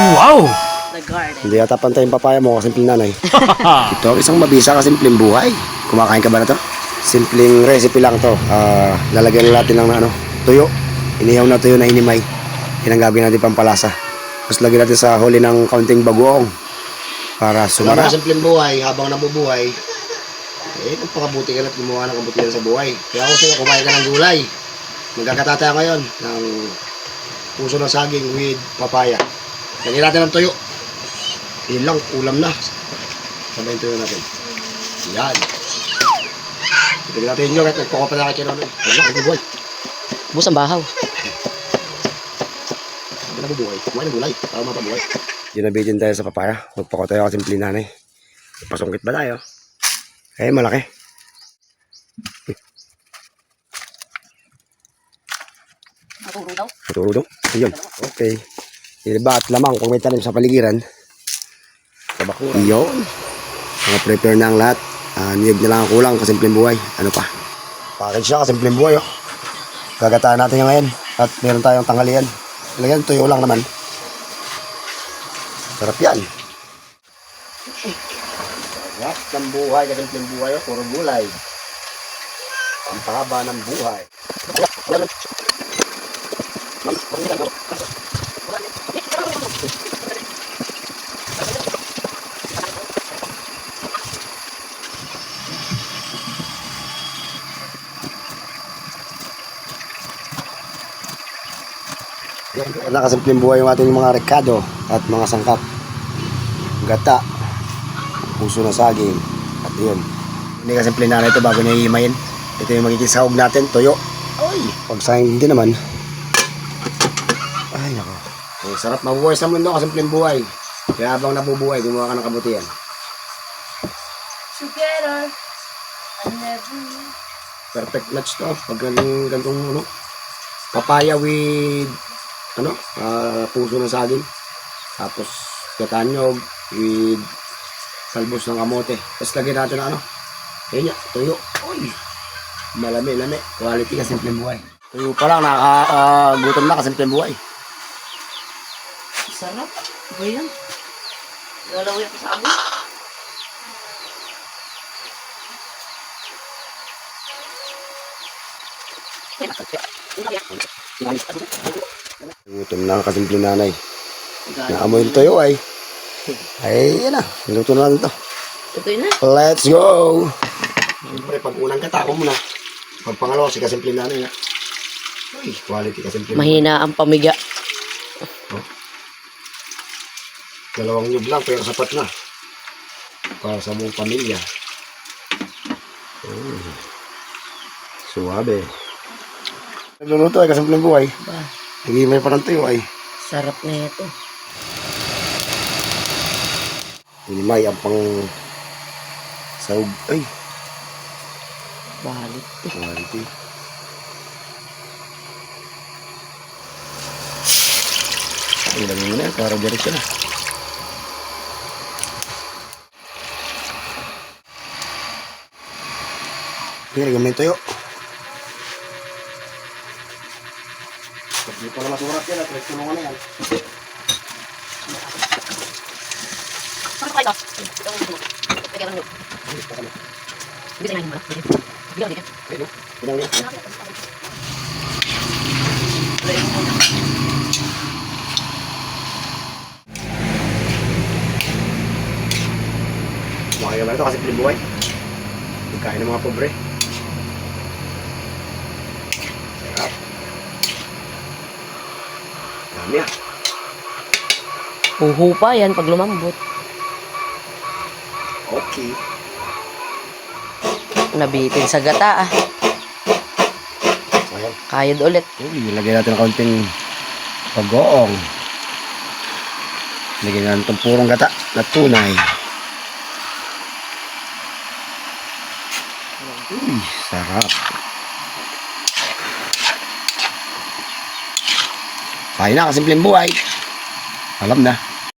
Wow! The garden. Hindi yata pantay yung papaya mo kasi simpleng nanay. Ito ang isang mabisa kasi simpleng buhay. Kumakain ka ba na to? Simpleng recipe lang to. Ah, lalagyan lang natin ng ano, tuyo. Inihaw na tuyo na hinimay. Yan ang gagawin natin pampalasa. Tapos lagyan natin sa huli ng kaunting bagoong para sumara. Sa simpleng buhay, habang nabubuhay, eh, pagpakabuti ka na at gumawa ng kabutihan sa buhay. Kaya ako sa'yo, kumain ka ng gulay. Magkakatataya ngayon ng puso ng saging with papaya. Lagyan natin ng tuyo. Yun lang, ulam na. Sabay tuyo natin. Yan. Tignan natin nyo, kahit nagpoko pa na kayo namin. Huwag na, nagbubuhay. Bus ang bahaw. Huwag na nabubuhay. Kumain ng gulay, para mapabuhay. Ginabitin tayo sa papaya. Magpako tayo kasi simple nanay. Pasungkit ba tayo? Eh, malaki. Matulong daw. Maturo daw. Ayun. Okay. Iba at lamang kung may tanim sa paligiran. Sa bakuran. Yun. Mga prepare na ang lahat. Uh, niyog na lang ang kulang, kasimpleng buhay. Ano pa? Package siya, kasimpleng buhay. Oh. Gagataan natin ngayon. At meron tayong tanghalian. Lagyan, tuyo lang naman. Sarap yan. Sarap ng buhay, kasimpleng buhay. Oh. Puro gulay. Ang pahaba ng buhay. Nakasimpleng buhay yung ating mga rekado at mga sangkap. Gata, puso na saging, at yun. Hindi kasimple na ito bago niya iimayin. Ito yung magiging sahog natin, toyo. Ay, pag sayang hindi naman. Ay, nako. Ang sarap mabuhay sa mundo, kasimpleng buhay. Kaya habang nabubuhay, gumawa ka ng kabutihan. Together. I never... Perfect match to. Pag ganung ganung ano, papaya with ano, ah, puso ng saging. Tapos katanyog with salbos ng kamote. Tapos lagyan natin ng ano, yan, tuyo. Uy, malami, lami. Quality ka, simpleng buhay. Tuyo pa lang, nakakagutom na ka, simpleng buhay. Sarap. Ba yan? Galaw yan sa amin. Gutom na ka, simpleng nanay. Naamoy yung tuyo ay. Ay, yan na. Luto na natin to. Ito yun na. Let's go! Siyempre, pag unang katako mo na. Pag pangalawa, si kasimple nanay na. Uy, quality kasimple. Mahina ang pamiga. Dalawang nyug lang, pero sapat na. Para sa mong pamilya. Mm. Suwabe. Nagluluto ay kasimpleng buhay. Hindi may parang tuyo ay. sarap na ito. Hinimay ang pang sahog. Ay, Balit. quality. Ang dami mo na yan, para diretso na. Lagyan mo yung tuyo. Pag di pa na masurat yan, at may tulungan na yan. Sarap kayo. Ito ang gusto. Lagyan lang yun. Hindi sa inahin mo na. Bigyan, bigyan. Ayun, pinang yan. Makaya naman ito kasi pilibuhay. Pagkain ng mga pobre. Ah. Uhu pa yan pag lumambot. Okay. Nabitin sa gata ah. Ayan. Kayod ulit. Uy, ilagay natin ng pagoong. Lagyan natin itong purong gata na tunay. Uy, sarap. Kain na, kasimpleng buhay. Alam na.